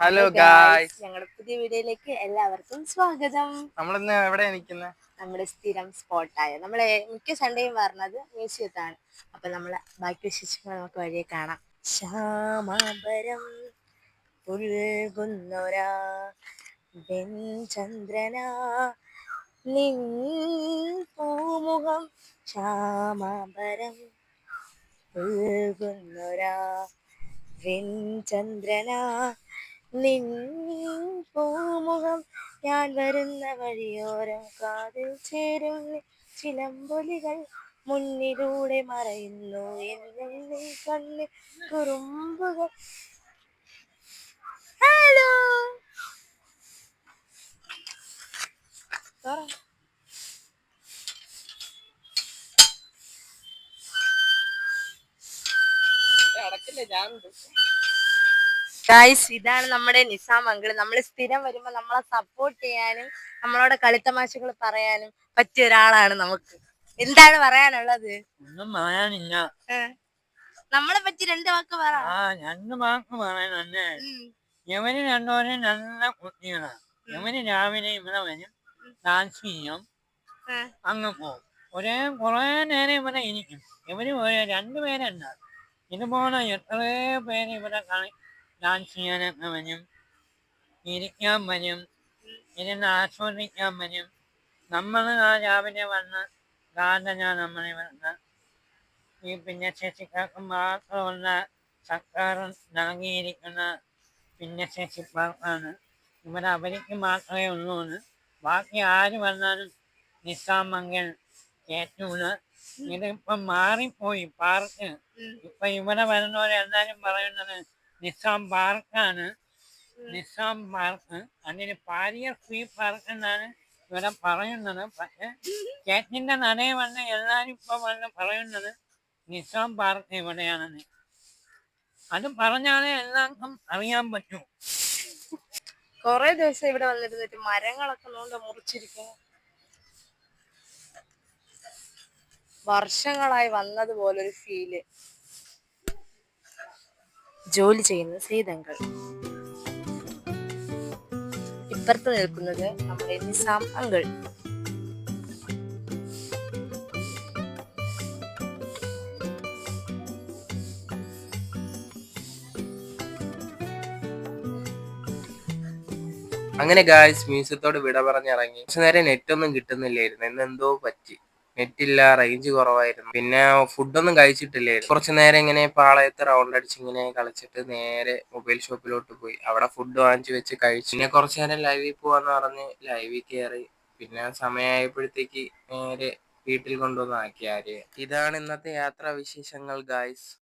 Hello guys ഞങ്ങളുടെ പുതിയ വീഡിയോയിലേക്ക് എല്ലാവർക്കും സ്വാഗതം. നമ്മൾ ഇന്ന് എവിടെയാണ് നിൽക്കുന്നത് നമ്മുടെ സ്ഥിരം സ്പോട്ടായ നമ്മളെ മിക്ക സൺഡേയും പറഞ്ഞത് മ്യൂസിയത്താണ്. അപ്പൊ നമ്മളെ ബാക്കി വിശേഷങ്ങൾ നമുക്ക് വഴിയെ കാണാം. ശ്യാമാപരം പുൽകുന്നൊരാ ചന്ദ്രന നിൻ പൂമുഖം ശ്യാമാപരം പുൽകുന്നൊരാ ചന്ദ്രന നിൻ പൂമുഖം ഞാൻ വരുന്ന വഴിയോരം കാതിൽ ചേരും ചിലമ്പൊലികൾ മുന്നിലൂടെ മറയുന്നു. എന്നെ കണ്ണ് കുറുമ്പുകൾ. ഹലോ ഗായ്സ് ഇതാണ് നമ്മുടെ നിസാം അങ്കിൾ നമ്മൾ സ്ഥിരം വരുമ്പോ നമ്മളെ സപ്പോർട്ട് ചെയ്യാനും നമ്മളോട് കളിത്തമാശകൾ പറയാനും പറ്റിയ ഒരാളാണ് നമുക്ക്. എന്താണ് പറയാനുള്ളത്? ഒന്നും പറയാനില്ല? നമ്മളെ പറ്റി രണ്ട് വാക്ക് പറ. ആ രണ്ട് വാക്ക് പറയാനുണ്ട് ഉം. ഇവർ രണ്ടുപേരും നല്ല കുട്ടികളാണ് ഇവർ രാവിലെ ഇവിടെ വരും ഡാൻസ് ചെയ്യും. അങ്ങ് പോകും ഒരേ കുറേ നേരം ഇവിടെ ഇരിക്കും. ഇവർ ഒരു രണ്ടുപേരുണ്ട് ഇതുപോലെ എത്രയോ പേര് ഇവിടെ കളി ഡാൻസ് ചെയ്യാനൊക്കെ വരും ഇരിക്കാൻ വരും ഇരുന്ന് ആസ്വദിക്കാൻ വരും നമ്മൾ ആ രാവിലെ വന്ന് ഗാർഡനാ നമ്മളെ വന്ന് ഈ ഭിന്നശേഷിക്കാർക്ക് മാത്രമുള്ള സർക്കാർ നൽകിയിരിക്കുന്ന ഭിന്നശേഷി പാർക്കാണ് ഇവിടെ അവർക്ക് മാത്രമേ ഉള്ളൂ ബാക്കി ആര് വന്നാലും നിസാം ഏറ്റവും ഇതിപ്പം മാറിപ്പോയി പാർക്ക്. ഇപ്പൊ ഇവിടെ വരുന്നവരെല്ലാരും പറയുന്നത് നിസാം പാർക്കാണ് നിസാം പാർക്ക് അതിന് പാരിയർ ഫ്രീ പാർക്ക് എന്നാണ് ഇവിടെ പറയുന്നത്. പക്ഷെ ചേച്ചിന്റെ നടയെ വന്ന് എല്ലാരും ഇപ്പൊ വന്ന് പറയുന്നത് നിസാം പാർക്ക് ഇവിടെയാണെന്ന് അത് പറഞ്ഞാലേ എല്ലാവർക്കും അറിയാൻ പറ്റൂ. കൊറേ ദിവസം ഇവിടെ വന്നിരുന്നിട്ട് മരങ്ങളൊക്കെ നോണ്ട് മുറിച്ചിരിക്കുന്നു. വർഷങ്ങളായി വന്നതുപോലൊരു ഫീൽ ജോലി ചെയ്യുന്ന സീതങ്കൾ ഇപ്പുറത്ത് നിൽക്കുന്നത് നമ്മുടെ നിസാം അങ്കിൾ. അങ്ങനെ ഗായ്സ് മ്യൂസിയത്തോട് വിട പറഞ്ഞിറങ്ങി. കുറച്ചു നേരം നെറ്റൊന്നും കിട്ടുന്നില്ലായിരുന്നു. ഇന്ന് എന്തോ പറ്റി. നെറ്റ് ഇല്ല റേഞ്ച് കുറവായിരുന്നു. പിന്നെ ഫുഡൊന്നും കഴിച്ചിട്ടില്ലായിരുന്നു. കുറച്ചു നേരം ഇങ്ങനെ പാളയത്ത് റൗണ്ട് അടിച്ച് ഇങ്ങനെ കളിച്ചിട്ട് നേരെ മൊബൈൽ ഷോപ്പിലോട്ട് പോയി. അവിടെ ഫുഡ് വാങ്ങിച്ചു വെച്ച് കഴിച്ചു. പിന്നെ കുറച്ചു നേരം ലൈവിൽ പോവാന്ന് പറഞ്ഞ് ലൈവിൽ കയറി പിന്നെ സമയമായപ്പോഴത്തേക്ക് നേരെ വീട്ടിൽ കൊണ്ടുവന്ന് ആക്കി ഇതാണ് ഇന്നത്തെ യാത്രാ വിശേഷങ്ങൾ ഗായ്സ്